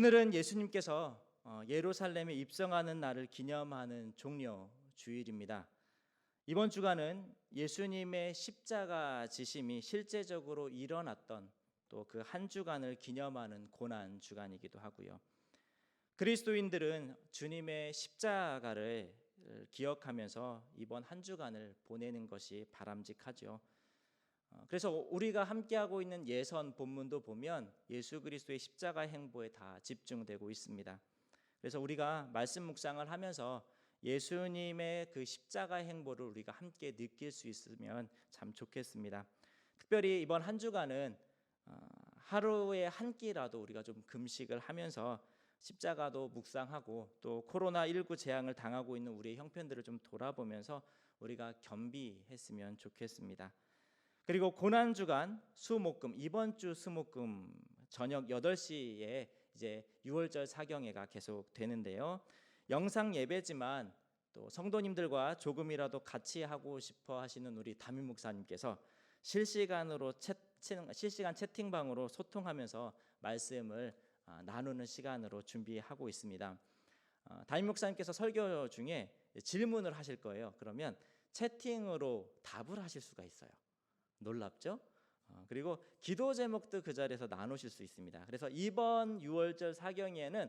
오늘은 예수님께서 어, 예루살렘에 입성하는 날을 기념하는 종려 주일입니다. 이번 주간은 예수님의 십자가 지심이 실제적으로 일어났던 또 그 한 주간을 기념하는 고난 주간이기도 하고요. 그리스도인들은 주님의 십자가를 기억하면서 이번 한 주간을 보내는 것이 바람직하죠. 어, 그래서 우리가 함께하고 있는 예선 본문도 보면 예수 그리스도의 십자가 행보에 다 집중되고 있습니다. 그래서 우리가 말씀 묵상을 하면서 예수님의 그 십자가 행보를 우리가 함께 느낄 수 있으면 참 좋겠습니다. 특별히 이번 한 주간은 어, 하루에 한 끼라도 우리가 좀 금식을 하면서 십자가도 묵상하고 또 코로나 19 재앙을 당하고 있는 우리의 형편들을 좀 돌아보면서 우리가 겸비했으면 좋겠습니다. 그리고 고난 주간 수목금 이번 주 수목금 저녁 8시에 이제 6월절 사경회가 계속 되는데요. 영상 예배지만 또 성도님들과 조금이라도 같이 하고 싶어 하시는 우리 담임 목사님께서 실시간으로 채, 실시간 채팅방으로 소통하면서 말씀을 아, 나누는 시간으로 준비하고 있습니다. 어, 담임 목사님께서 설교 중에 질문을 하실 거예요. 그러면 채팅으로 답을 하실 수가 있어요. 놀랍죠? 어, 그리고 기도 제목도 그 자리에서 나누실 수 있습니다. 그래서 이번 6월절 사경에는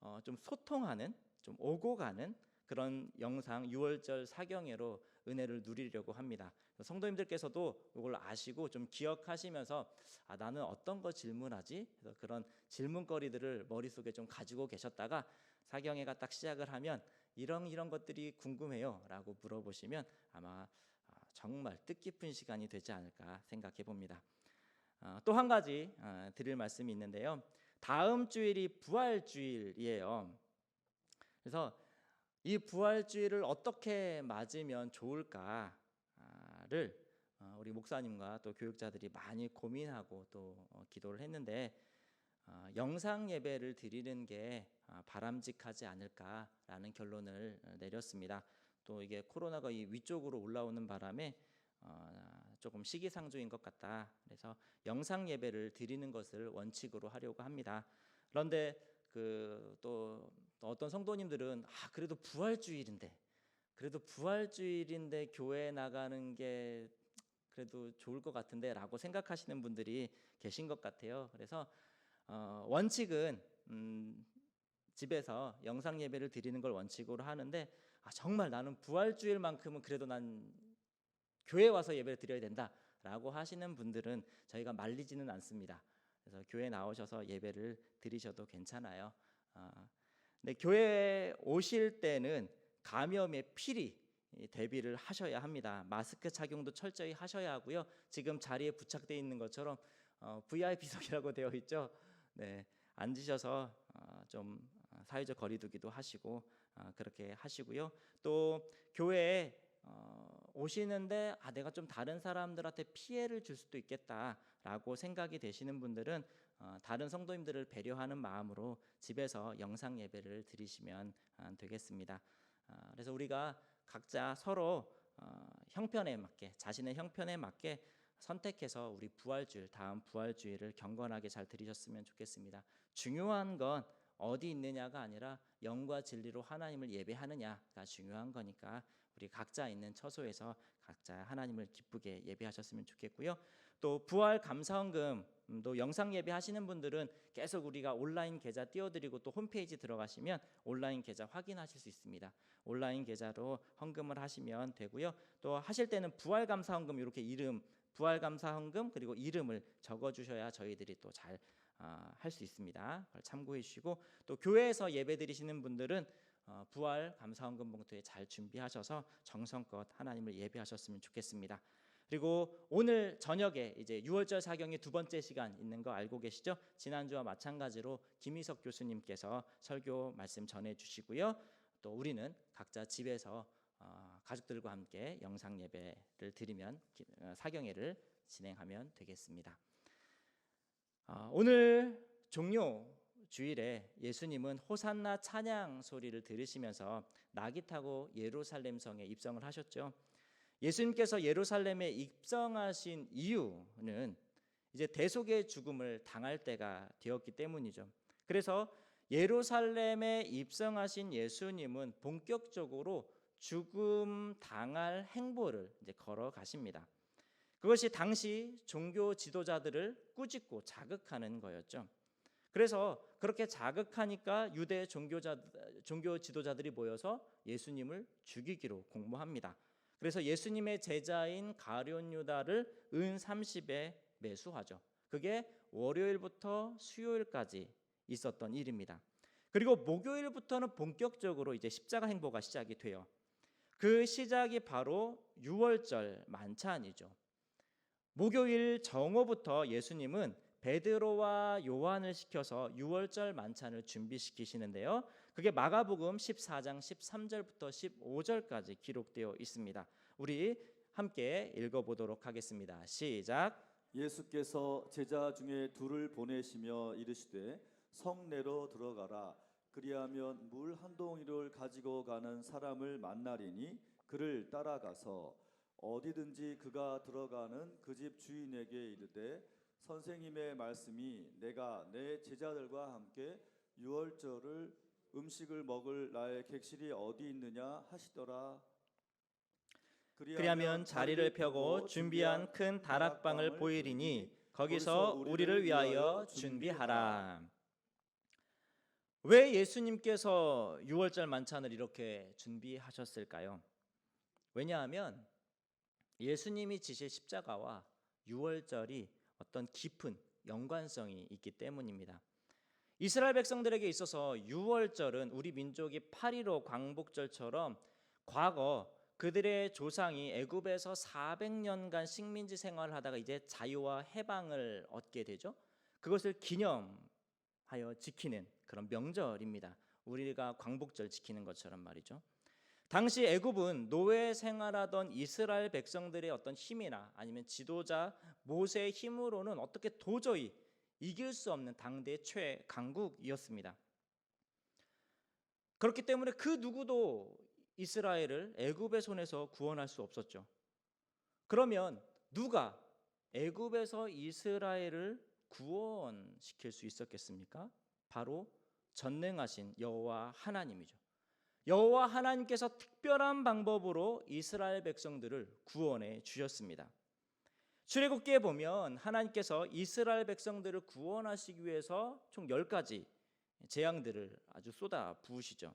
어, 좀 소통하는, 좀 오고 가는 그런 영상 6월절 사경회로 은혜를 누리려고 합니다. 성도님들께서도 이걸 아시고 좀 기억하시면서 아 나는 어떤 거 질문하지? 그래서 그런 질문거리들을 머릿속에 좀 가지고 계셨다가 사경회가 딱 시작을 하면 이런 이런 것들이 궁금해요라고 물어보시면 아마 정말 뜻깊은 시간이 되지 않을까 생각해 봅니다. 어, 또한 가지 어, 드릴 말씀이 있는데요. 다음 주일이 부활주일이에요. 그래서 이 부활주일을 어떻게 맞으면 좋을까를 어, 우리 목사님과 또 교육자들이 많이 고민하고 또 기도를 했는데 영상 예배를 드리는 게 바람직하지 않을까라는 결론을 내렸습니다. 또 이게 코로나가 이 위쪽으로 올라오는 바람에 어, 조금 시기상조인 것 같다. 그래서 영상 예배를 드리는 것을 원칙으로 하려고 합니다. 그런데 그 또 어떤 성도님들은 아 그래도 부활주일인데 그래도 부활주일인데 교회 나가는 게 그래도 좋을 것 같은데라고 생각하시는 분들이 계신 것 같아요. 그래서 어, 원칙은 음, 집에서 영상 예배를 드리는 걸 원칙으로 하는데 아, 정말 나는 부활주일만큼은 그래도 난 교회 와서 예배를 드려야 된다라고 하시는 분들은 저희가 말리지는 않습니다. 그래서 교회 나오셔서 예배를 드리셔도 괜찮아요. 아, 근데 교회 오실 때는 감염에 필히 대비를 하셔야 합니다. 마스크 착용도 철저히 하셔야 하고요. 지금 자리에 부착되어 있는 것처럼 어, VIP석이라고 되어 있죠. 네, 앉으셔서 어, 좀 사회적 거리두기도 하시고 아, 그렇게 하시고요. 또 교회에 어, 오시는데 아 내가 좀 다른 사람들한테 피해를 줄 수도 있겠다라고 생각이 되시는 분들은 어, 다른 성도님들을 배려하는 마음으로 집에서 영상 예배를 드리시면 아, 되겠습니다. 아, 그래서 우리가 각자 서로 어, 형편에 맞게 자신의 형편에 맞게 선택해서 우리 부활주일 다음 부활주일을 경건하게 잘 드리셨으면 좋겠습니다. 중요한 건 어디 있느냐가 아니라 영과 진리로 하나님을 예배하느냐가 중요한 거니까 우리 각자 있는 처소에서 각자 하나님을 기쁘게 예배하셨으면 좋겠고요. 또 부활 감사원금도 영상 예배하시는 분들은 계속 우리가 온라인 계좌 띄워드리고 또 홈페이지 들어가시면 온라인 계좌 확인하실 수 있습니다. 온라인 계좌로 헌금을 하시면 되고요. 또 하실 때는 부활 감사원금 이렇게 이름 부활 감사헌금 그리고 이름을 적어 주셔야 저희들이 또잘 아, 할 수 있습니다. 참고해 주시고 또 교회에서 예배 드리시는 분들은 어, 부활 감사헌금 봉투에 잘 준비하셔서 정성껏 하나님을 예배하셨으면 좋겠습니다. 그리고 오늘 저녁에 이제 6월절 사경의 두 번째 시간 있는 거 알고 계시죠? 지난주와 마찬가지로 김희석 교수님께서 설교 말씀 전해 주시고요. 또 우리는 각자 집에서 어, 가족들과 함께 영상 예배를 드리면 어, 사경회를 진행하면 되겠습니다. 아, 오늘 종료 주일에 예수님은 호산나 찬양 소리를 들으시면서 낙이 타고 예루살렘 성에 입성을 하셨죠. 예수님께서 예루살렘에 입성하신 이유는 이제 대속의 죽음을 당할 때가 되었기 때문이죠. 그래서 예루살렘에 입성하신 예수님은 본격적으로 죽음 당할 행보를 이제 걸어가십니다. 그것이 당시 종교 지도자들을 꾸짖고 자극하는 거였죠. 그래서 그렇게 자극하니까 유대 종교자 종교 지도자들이 모여서 예수님을 죽이기로 공모합니다. 그래서 예수님의 제자인 가룟 유다를 은 30에 매수하죠. 그게 월요일부터 수요일까지 있었던 일입니다. 그리고 목요일부터는 본격적으로 이제 십자가 행보가 시작이 돼요. 그 시작이 바로 유월절 만찬이죠. 목요일 정오부터 예수님은 베드로와 요한을 시켜서 유월절 만찬을 준비시키시는데요. 그게 마가복음 14장 13절부터 15절까지 기록되어 있습니다. 우리 함께 읽어 보도록 하겠습니다. 시작. 예수께서 제자 중에 둘을 보내시며 이르시되 성내로 들어가라 그리하면 물 한 동이를 가지고 가는 사람을 만나리니 그를 따라가서 어디든지 그가 들어가는 그 집 주인에게 이르되 선생님의 말씀이 내가 내 제자들과 함께 유월절을 음식을 먹을 나의 객실이 어디 있느냐 하시더라 그리하면 자리를 펴고 준비한 큰 다락방을 보이리니 거기서 우리를 위하여 준비하라. 왜 예수님께서 유월절 만찬을 이렇게 준비하셨을까요? 왜냐하면 예수님이 지실 십자가와 유월절이 어떤 깊은 연관성이 있기 때문입니다. 이스라엘 백성들에게 있어서 유월절은 우리 민족이 8.15 광복절처럼 과거 그들의 조상이 애굽에서 400년간 식민지 생활을 하다가 이제 자유와 해방을 얻게 되죠. 그것을 기념하여 지키는 그런 명절입니다. 우리가 광복절 지키는 것처럼 말이죠. 당시 애굽은 노예 생활하던 이스라엘 백성들의 어떤 힘이나 아니면 지도자 모세의 힘으로는 어떻게 도저히 이길 수 없는 당대 최강국이었습니다. 그렇기 때문에 그 누구도 이스라엘을 애굽의 손에서 구원할 수 없었죠. 그러면 누가 애굽에서 이스라엘을 구원시킬 수 있었겠습니까? 바로 전능하신 여호와 하나님이죠. 여호와 하나님께서 특별한 방법으로 이스라엘 백성들을 구원해 주셨습니다. 출애굽기에 보면 하나님께서 이스라엘 백성들을 구원하시기 위해서 총 10가지 재앙들을 아주 쏟아 부으시죠.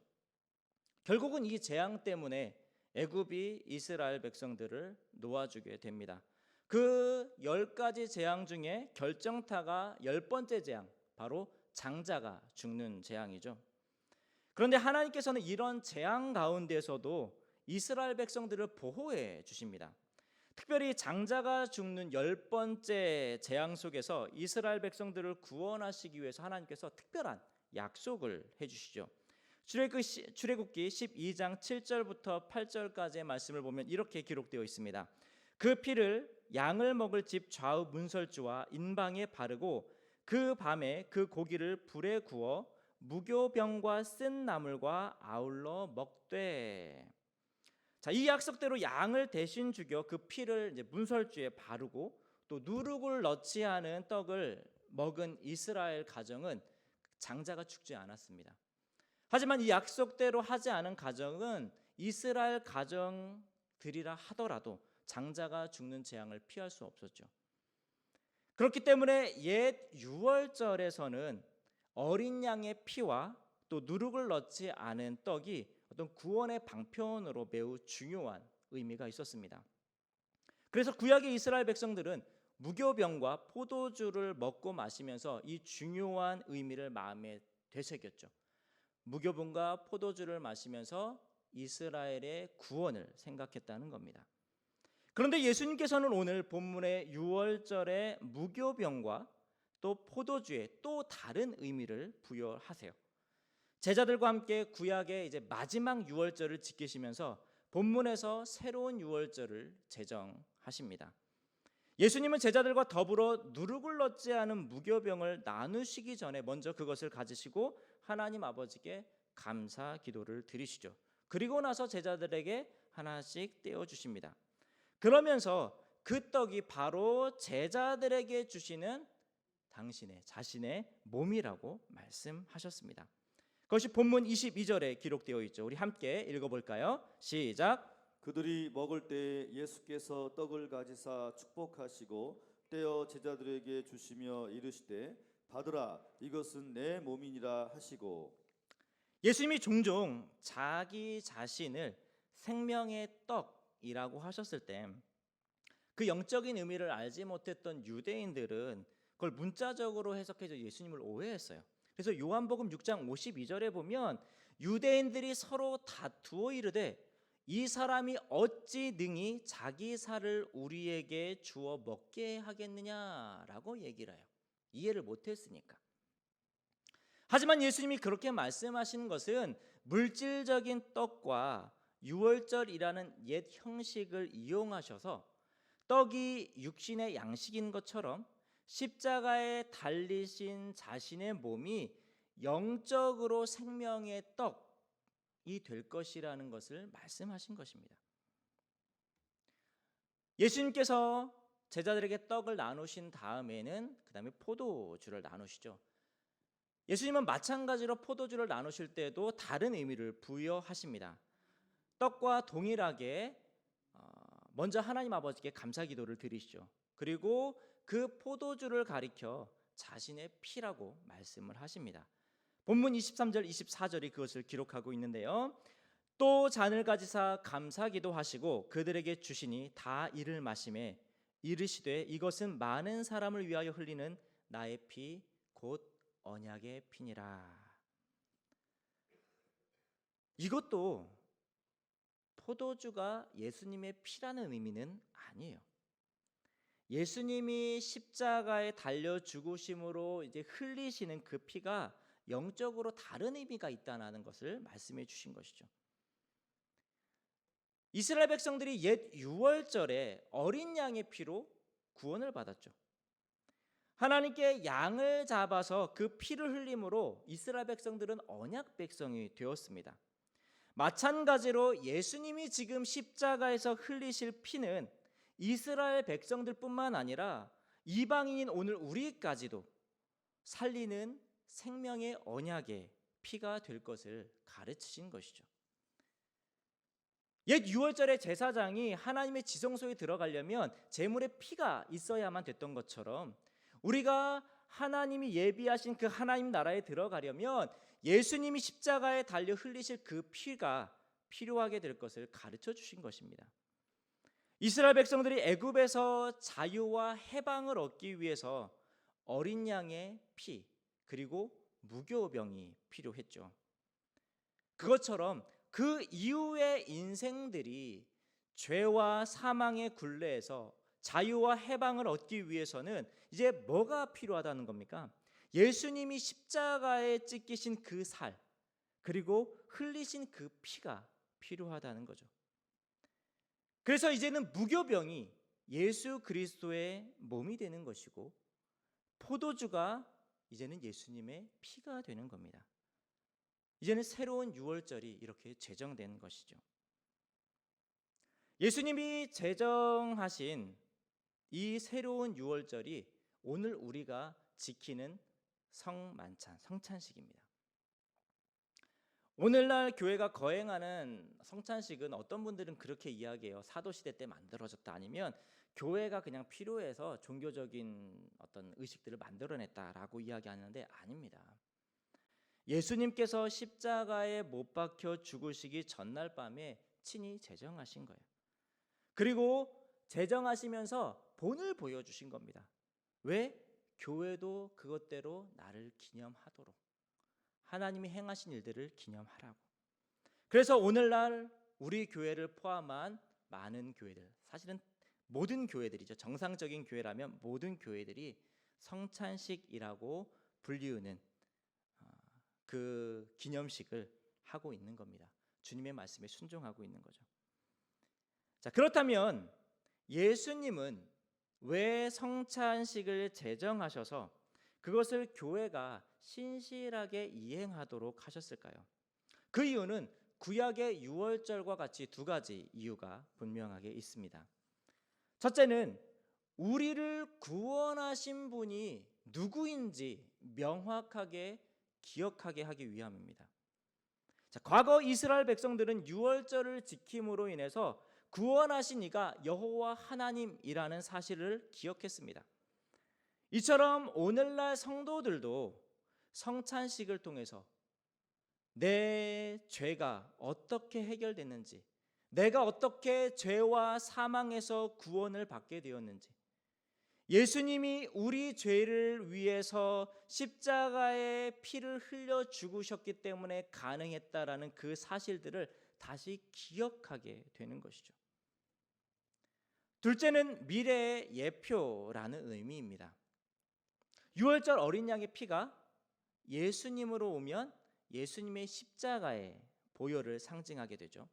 결국은 이 재앙 때문에 애굽이 이스라엘 백성들을 놓아주게 됩니다. 그열 가지 재앙 중에 결정타가 열 번째 재앙, 바로 장자가 죽는 재앙이죠. 그런데 하나님께서는 이런 재앙 가운데서도 이스라엘 백성들을 보호해 주십니다. 특별히 장자가 죽는 열 번째 재앙 속에서 이스라엘 백성들을 구원하시기 위해서 하나님께서 특별한 약속을 해주시죠. 출애굽기 12장 7절부터 8절까지의 말씀을 보면 이렇게 기록되어 있습니다. 그 피를 양을 먹을 집 좌우 문설주와 인방에 바르고 그 밤에 그 고기를 불에 구워 무교병과 쓴 나물과 아울러 먹되 자, 이 약속대로 양을 대신 죽여 그 피를 이제 문설주에 바르고 또 누룩을 넣지 않은 떡을 먹은 이스라엘 가정은 장자가 죽지 않았습니다. 하지만 이 약속대로 하지 않은 가정은 이스라엘 가정들이라 하더라도 장자가 죽는 재앙을 피할 수 없었죠. 그렇기 때문에 옛 유월절에서는 어린 양의 피와 또 누룩을 넣지 않은 떡이 어떤 구원의 방편으로 매우 중요한 의미가 있었습니다. 그래서 구약의 이스라엘 백성들은 무교병과 포도주를 먹고 마시면서 이 중요한 의미를 마음에 되새겼죠. 무교분과 포도주를 마시면서 이스라엘의 구원을 생각했다는 겁니다. 그런데 예수님께서는 오늘 본문의 유월절의 무교병과 또 포도주에 또 다른 의미를 부여하세요. 제자들과 함께 구약의 이제 마지막 유월절을 지키시면서 본문에서 새로운 유월절을 제정하십니다. 예수님은 제자들과 더불어 누룩을 넣지 않은 무교병을 나누시기 전에 먼저 그것을 가지시고 하나님 아버지께 감사 기도를 드리시죠. 그리고 나서 제자들에게 하나씩 떼어 주십니다. 그러면서 그 떡이 바로 제자들에게 주시는 당신의 자신의 몸이라고 말씀하셨습니다. 그것이 본문 22절에 기록되어 있죠. 우리 함께 읽어 볼까요? 시작. 그들이 먹을 때 예수께서 떡을 가지사 축복하시고 떼어 제자들에게 주시며 이르시되 받으라 이것은 내 몸이니라 하시고 예수님이 종종 자기 자신을 생명의 떡이라고 하셨을 때 그 영적인 의미를 알지 못했던 유대인들은 그걸 문자적으로 해석해서 예수님을 오해했어요. 그래서 요한복음 6장 52절에 보면 유대인들이 서로 다투어 이르되 이 사람이 어찌 능히 자기 살을 우리에게 주어 먹게 하겠느냐라고 얘기를 해요. 이해를 못했으니까. 하지만 예수님이 그렇게 말씀하시는 것은 물질적인 떡과 유월절이라는 옛 형식을 이용하셔서 떡이 육신의 양식인 것처럼 십자가에 달리신 자신의 몸이 영적으로 생명의 떡이 될 것이라는 것을 말씀하신 것입니다. 예수님께서 제자들에게 떡을 나누신 다음에는 그 다음에 포도주를 나누시죠. 예수님은 마찬가지로 포도주를 나누실 때도 다른 의미를 부여하십니다. 떡과 동일하게 어, 먼저 하나님 아버지께 감사 기도를 드리시죠. 그리고 그 포도주를 가리켜 자신의 피라고 말씀을 하십니다. 본문 23절 24절이 그것을 기록하고 있는데요. 또 잔을 가지사 감사 기도 하시고 그들에게 주시니 다 이를 마심에 이르시되 이것은 많은 사람을 위하여 흘리는 나의 피 곧 언약의 피니라. 이것도 포도주가 예수님의 피라는 의미는 아니에요. 예수님이 십자가에 달려 죽으심으로 이제 흘리시는 그 피가 영적으로 다른 의미가 있다는 것을 말씀해 주신 것이죠. 이스라엘 백성들이 옛 유월절에 어린 양의 피로 구원을 받았죠. 하나님께 양을 잡아서 그 피를 흘림으로 이스라엘 백성들은 언약 백성이 되었습니다. 마찬가지로 예수님이 지금 십자가에서 흘리실 피는 이스라엘 백성들뿐만 아니라 이방인인 오늘 우리까지도 살리는 생명의 언약의 피가 될 것을 가르치신 것이죠. 옛 유월절의 제사장이 하나님의 지성소에 들어가려면 제물의 피가 있어야만 됐던 것처럼 우리가 하나님이 예비하신 그 하나님 나라에 들어가려면 예수님이 십자가에 달려 흘리실 그 피가 필요하게 될 것을 가르쳐 주신 것입니다. 이스라엘 백성들이 애굽에서 자유와 해방을 얻기 위해서 어린 양의 피 그리고 무교병이 필요했죠. 그것처럼 그 이후의 인생들이 죄와 사망의 굴레에서 자유와 해방을 얻기 위해서는 이제 뭐가 필요하다는 겁니까? 예수님이 십자가에 찢기신 그 살, 그리고 흘리신 그 피가 필요하다는 거죠. 그래서 이제는 무교병이 예수 그리스도의 몸이 되는 것이고 포도주가 이제는 예수님의 피가 되는 겁니다. 이제는 새로운 유월절이 이렇게 제정된 것이죠. 예수님이 제정하신 이 새로운 유월절이 오늘 우리가 지키는 성만찬, 성찬식입니다. 오늘날 교회가 거행하는 성찬식은 어떤 분들은 그렇게 이야기해요. 사도 시대 때 만들어졌다 아니면 교회가 그냥 필요해서 종교적인 어떤 의식들을 만들어냈다라고 이야기하는데 아닙니다. 예수님께서 십자가에 못 박혀 죽으시기 전날 밤에 친히 제정하신 거예요. 그리고 제정하시면서 본을 보여주신 겁니다. 왜? 교회도 그것대로 나를 기념하도록 하나님이 행하신 일들을 기념하라고. 그래서 오늘날 우리 교회를 포함한 많은 교회들, 사실은 모든 교회들이죠. 정상적인 교회라면 모든 교회들이 성찬식이라고 불리우는 어, 그 기념식을 하고 있는 겁니다. 주님의 말씀에 순종하고 있는 거죠. 자, 그렇다면 예수님은 왜 성찬식을 제정하셔서 그것을 교회가 신실하게 이행하도록 하셨을까요? 그 이유는 구약의 유월절과 같이 두 가지 이유가 분명하게 있습니다. 첫째는 우리를 구원하신 분이 누구인지 명확하게 기억하게 하기 위함입니다. 자, 과거 이스라엘 백성들은 유월절을 지킴으로 인해서 구원하신 이가 여호와 하나님이라는 사실을 기억했습니다. 이처럼 오늘날 성도들도 성찬식을 통해서 내 죄가 어떻게 해결됐는지, 내가 어떻게 죄와 사망에서 구원을 받게 되었는지, 예수님이 우리 죄를 위해서 십자가에 피를 흘려 죽으셨기 때문에 가능했다라는 그 사실들을 다시 기억하게 되는 것이죠. 둘째는 미래의 예표라는 의미입니다. 6월절 어린 양의 피가 예수님으로 오면 예수님의 십자가의 보혈을 상징하게 되죠.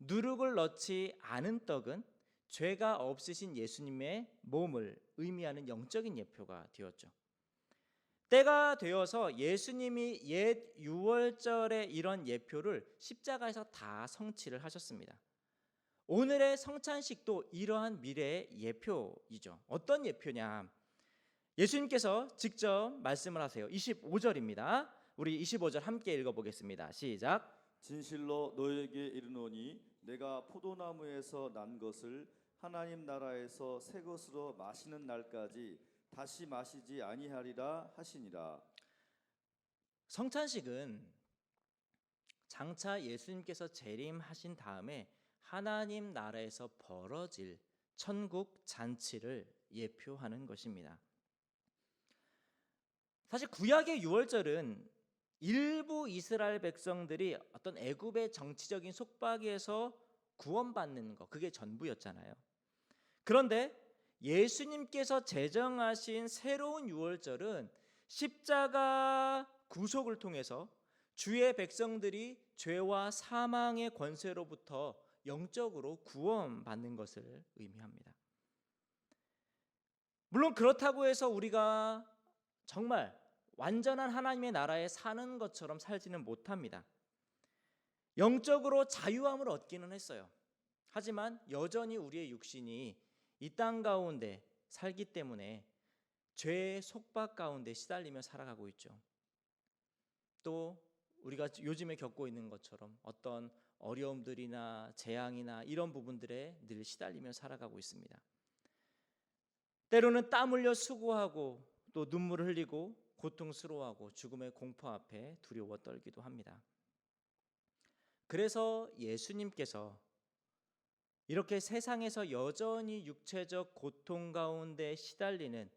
누룩을 넣지 않은 떡은 죄가 없으신 예수님의 몸을 의미하는 영적인 예표가 되었죠. 때가 되어서 예수님이 옛 유월절의 이런 예표를 십자가에서 다 성취를 하셨습니다. 오늘의 성찬식도 이러한 미래의 예표이죠. 어떤 예표냐? 예수님께서 직접 말씀을 하세요. 25절입니다. 우리 25절 함께 읽어보겠습니다. 시작. 진실로 너에게 이르노니 내가 포도나무에서 난 것을 하나님 나라에서 새 것으로 마시는 날까지 다시 마시지 아니하리라 하시니라. 성찬식은 장차 예수님께서 재림하신 다음에 하나님 나라에서 벌어질 천국 잔치를 예표하는 것입니다. 사실 구약의 유월절은 일부 이스라엘 백성들이 어떤 애굽의 정치적인 속박에서 구원받는 것 그게 전부였잖아요. 그런데 예수님께서 제정하신 새로운 유월절은 십자가 구속을 통해서 주의 백성들이 죄와 사망의 권세로부터 영적으로 구원받는 것을 의미합니다. 물론 그렇다고 해서 우리가 정말 완전한 하나님의 나라에 사는 것처럼 살지는 못합니다. 영적으로 자유함을 얻기는 했어요. 하지만 여전히 우리의 육신이 이 땅 가운데 살기 때문에 죄의 속박 가운데 시달리며 살아가고 있죠. 또 우리가 요즘에 겪고 있는 것처럼 어떤 어려움들이나 재앙이나 이런 부분들에 늘 시달리며 살아가고 있습니다. 때로는 땀 흘려 수고하고 또 눈물을 흘리고 고통스러워하고 죽음의 공포 앞에 두려워 떨기도 합니다. 그래서 예수님께서 이렇게 세상에서 여전히 육체적 고통 가운데 시달리는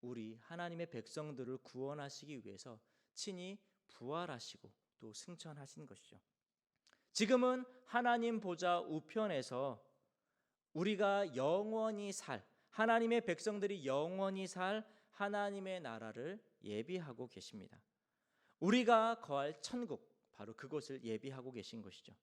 우리 하나님의 백성들을 구원하시기 위해서 친히 부활하시고 또 승천하신 것이죠. 지금은 하나님 보좌 우편에서 우리가 영원히 살 하나님의 백성들이 영원히 살 하나님의 나라를 예비하고 계십니다. 우리가 거할 천국 바로 그곳을 예비하고 계신 것이죠.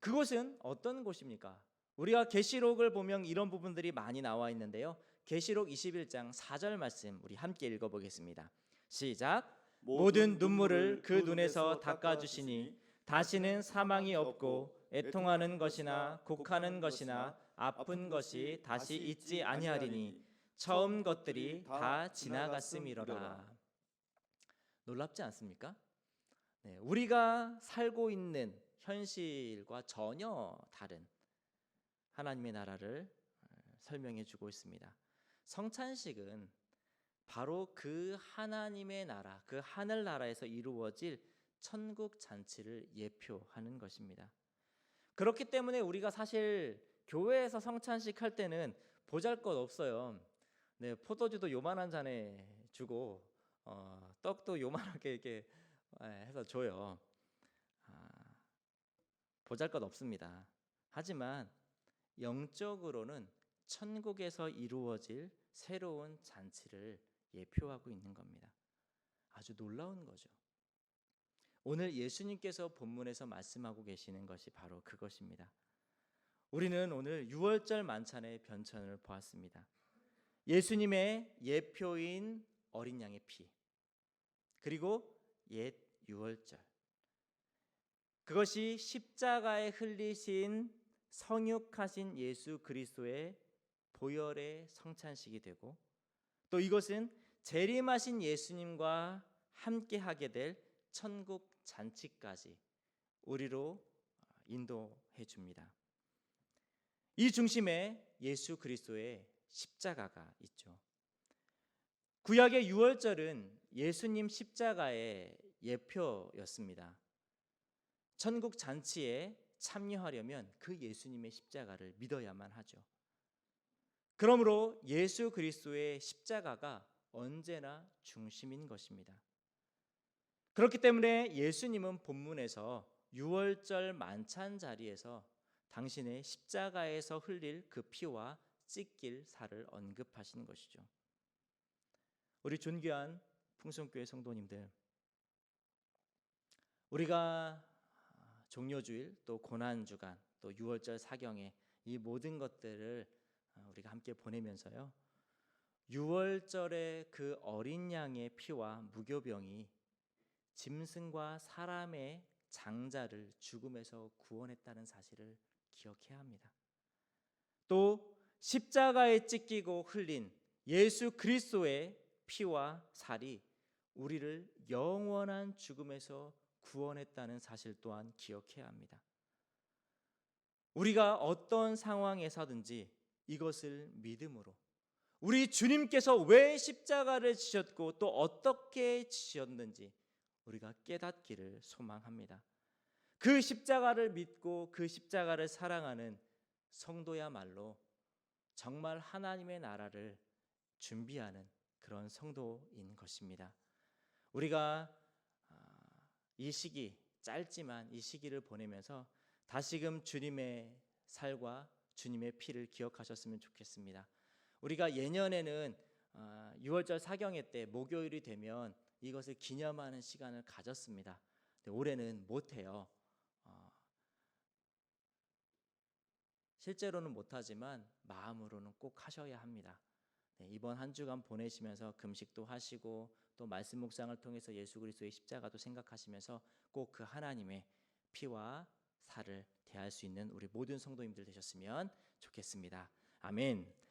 그곳은 어떤 곳입니까? 우리가 계시록을 보면 이런 부분들이 많이 나와 있는데요. 계시록 21장 4절 말씀 우리 함께 읽어 보겠습니다. 시작. 모든 눈물을 그 눈에서 닦아 주시니 다시는 사망이 없고 애통하는 것이나 곡하는 것이나 아픈 것이 다시 있지 아니하리니 처음 것들이 다 지나갔음이로라. 놀랍지 않습니까? 네, 우리가 살고 있는 현실과 전혀 다른 하나님의 나라를 어, 설명해 주고 있습니다. 성찬식은 바로 그 하나님의 나라, 그 하늘 나라에서 이루어질 천국 잔치를 예표하는 것입니다. 그렇기 때문에 우리가 사실 교회에서 성찬식 할 때는 보잘 것 없어요. 네, 포도주도 요만한 잔에 주고 어, 떡도 요만하게 이렇게 예, 해서 줘요. 아, 보잘것 없습니다. 하지만 영적으로는 천국에서 이루어질 새로운 잔치를 예표하고 있는 겁니다. 아주 놀라운 거죠. 오늘 예수님께서 본문에서 말씀하고 계시는 것이 바로 그것입니다. 우리는 오늘 6월절 만찬의 변천을 보았습니다. 예수님의 예표인 어린 양의 피 그리고 옛 유월절 그것이 십자가에 흘리신 성육하신 예수 그리스도의 보혈의 성찬식이 되고 또 이것은 재림하신 예수님과 함께 하게 될 천국 잔치까지 우리로 인도해 줍니다. 이 중심에 예수 그리스도의 십자가가 있죠. 구약의 유월절은 예수님 십자가의 예표였습니다. 천국 잔치에 참여하려면 그 예수님의 십자가를 믿어야만 하죠. 그러므로 예수 그리스도의 십자가가 언제나 중심인 것입니다. 그렇기 때문에 예수님은 본문에서 유월절 만찬 자리에서 당신의 십자가에서 흘릴 그 피와 찢길 살을 언급하시는 것이죠. 우리 존귀한 풍성교회 성도님들, 우리가 종료주일 또 고난 주간 또 유월절 사경에 이 모든 것들을 우리가 함께 보내면서요. 유월절의 그 어린 양의 피와 무교병이 짐승과 사람의 장자를 죽음에서 구원했다는 사실을 기억해야 합니다. 또 십자가에 찢기고 흘린 예수 그리스도의 피와 살이 우리를 영원한 죽음에서 구원했다는 사실 또한 기억해야 합니다. 우리가 어떤 상황에서든지 이것을 믿음으로 우리 주님께서 왜 십자가를 지셨고 또 어떻게 지셨는지 우리가 깨닫기를 소망합니다. 그 십자가를 믿고 그 십자가를 사랑하는 성도야말로 정말 하나님의 나라를 준비하는 그런 성도인 것입니다. 우리가 이 시기 짧지만 이 시기를 보내면서 다시금 주님의 살과 주님의 피를 기억하셨으면 좋겠습니다. 우리가 예년에는 6월절 사경회 때 목요일이 되면 이것을 기념하는 시간을 가졌습니다. 올해는 못해요. 어, 실제로는 못하지만 마음으로는 꼭 하셔야 합니다. 네, 이번 한 주간 보내시면서 금식도 하시고 또 말씀 묵상을 통해서 예수 그리스도의 십자가도 생각하시면서 꼭 그 하나님의 피와 살을 대할 수 있는 우리 모든 성도님들 되셨으면 좋겠습니다. 아멘.